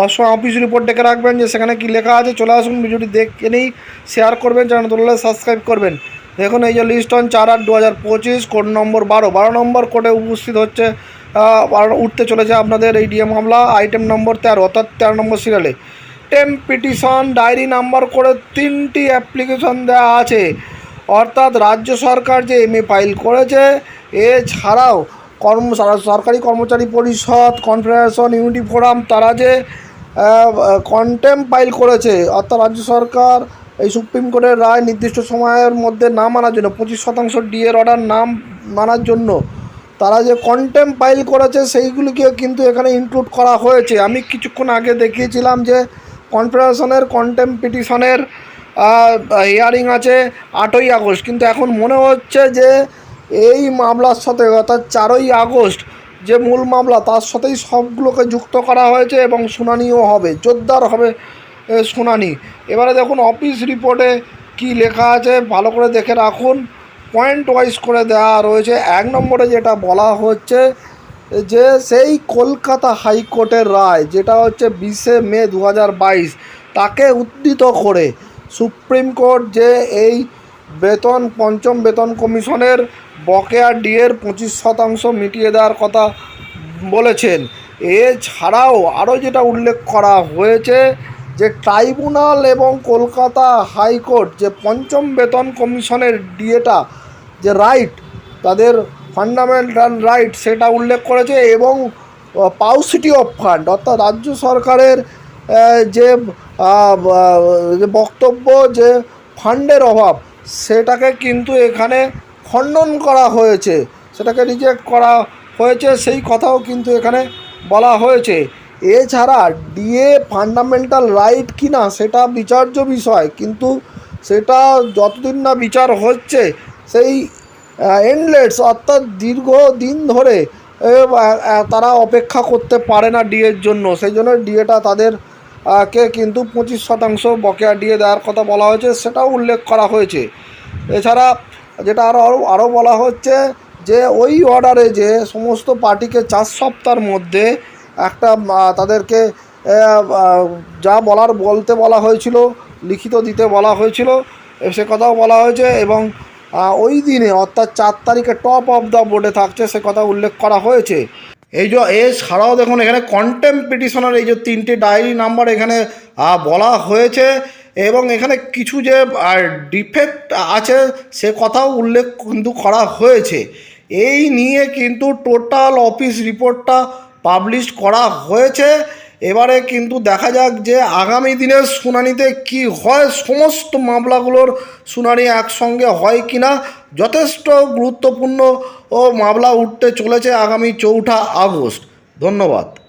সবসময় office report ডেকে রাখবেন যে সেখানে কি লেখা আছে, চলে আসুন, ভিডিওটি দেখে নেই শেয়ার করবেন চ্যানেল তুললে সাবস্ক্রাইব করবেন। দেখুন, এই যে লিস্ট অন চার আট দু হাজার পঁচিশ কোড নম্বর বারো। বারো নম্বর কোডে উপস্থিত হচ্ছে উঠতে চলেছে আপনাদের এই ডিএ মামলা আইটেম নম্বর তেরো, অর্থাৎ তেরো নম্বর সিরিয়ালে টেম পিটিশন ডায়েরি নাম্বার করে তিনটি অ্যাপ্লিকেশন দেওয়া আছে। অর্থাৎ রাজ্য সরকার যে এমএ ফাইল করেছে, এছাড়াও কর্ম, সরকারি কর্মচারী পরিষদ কনফেডারেশন ইউনিটি ফোরাম তারা যে কন্টেম ফাইল করেছে। অর্থাৎ রাজ্য সরকার এই সুপ্রিম কোর্টের রায় নির্দিষ্ট সময়ের মধ্যে না মানার জন্য, পঁচিশ শতাংশ ডিএর অর্ডার নাম মানার জন্য তারা যে কন্টেম ফাইল করেছে, সেইগুলিকে কিন্তু এখানে ইনক্লুড করা হয়েছে। আমি কিছুক্ষণ আগে দেখিয়েছিলাম যে কনফেডারেশনের কন্টেম পিটিশনের হিয়ারিং আছে আটই আগস্ট। কিন্তু এখন মনে হচ্ছে যে এই মামলার সাথে, অর্থাৎ চারই আগস্ট যে মূল মামলা, তার সাথেই সবগুলোকে যুক্ত করা হয়েছে এবং শুনানিও হবে, জোরদার হবে শুনানি। এবারে দেখুন, অফিস রিপোর্টে কি লেখা আছে, ভালো করে দেখে রাখুন। পয়েন্ট ওয়াইজ করে দেওয়া রয়েছে। এক নম্বরে যেটা বলা হচ্ছে যে, সেই কলকাতা হাইকোর্টের রায়, যেটা হচ্ছে বিশে মে দু হাজার বাইশ, তাকে উদ্ধৃত করে সুপ্রিম কোর্ট যে এই বেতন, পঞ্চম বেতন কমিশনের বকেয়া ডিএর পঁচিশ শতাংশ মিটিয়ে দেওয়ার কথা বলেছেন। এছাড়াও আরও যেটা উল্লেখ করা হয়েছে যে ট্রাইব্যুনাল এবং কলকাতা হাইকোর্ট যে পঞ্চম বেতন কমিশনের ডিএটা, যে রাইট, তাদের ফান্ডামেন্টাল রাইট সেটা উল্লেখ করেছে এবং পাউসিটি অফ ফান্ড, অর্থাৎ রাজ্য সরকারের যে যে বক্তব্য যে ফান্ডের অভাব, সেটাকে কিন্তু এখানে খণ্ডন করা হয়েছে। সেটাকে রিজেক্ট করা হয়েছে, সেই কথাও কিন্তু এখানে বলা হয়েছে। এছাড়া ডিএ ফান্ডামেন্টাল রাইট কিনা সেটা বিচার্য বিষয়, কিন্তু সেটা যতদিন না বিচার হচ্ছে, সেই এন্ডলেটস অর্থাৎ দীর্ঘ দিন ধরে তারা অপেক্ষা করতে পারে না ডিএর জন্য। সেই জন্য ডিএটা তাদের কে কিন্তু পঁচিশ শতাংশ বকেয়া ডিএ দেওয়ার কথা বলা হয়েছে, সেটাও উল্লেখ করা হয়েছে। এছাড়া যেটা আরও আরও আরও বলা হচ্ছে যে ওই অর্ডারে যে সমস্ত পার্টিকে চার সপ্তাহের মধ্যে একটা তাদেরকে যা বলার বলতে বলা হয়েছিল, লিখিত দিতে বলা হয়েছিল সে কথাও বলা হয়েছে এবং ওই দিনে অর্থাৎ চার তারিখে টপ অফ দ্য বোর্ডে থাকছে সে কথা উল্লেখ করা হয়েছে। এই যে এছাড়াও দেখুন এখানে কন্টেম পিটিশনের এই যে তিনটে ডায়েরি নাম্বার এখানে বলা হয়েছে। এবং এখানে কিছু যে ডিফেক্ট আছে, সে কথাও উল্লেখ কিন্তু করা হয়েছে। এই নিয়ে কিন্তু টোটাল অফিস রিপোর্টটা পাবলিশ করা হয়েছে। এবারে কিন্তু দেখা যাক যে, আগামী দিনের শুনানিতে কি হয়, সমস্ত মামলাগুলোর শুনানি একসঙ্গে হয় কি না যথেষ্ট গুরুত্বপূর্ণ ও মামলা উঠতে চলেছে আগামী চৌঠা আগস্ট। ধন্যবাদ।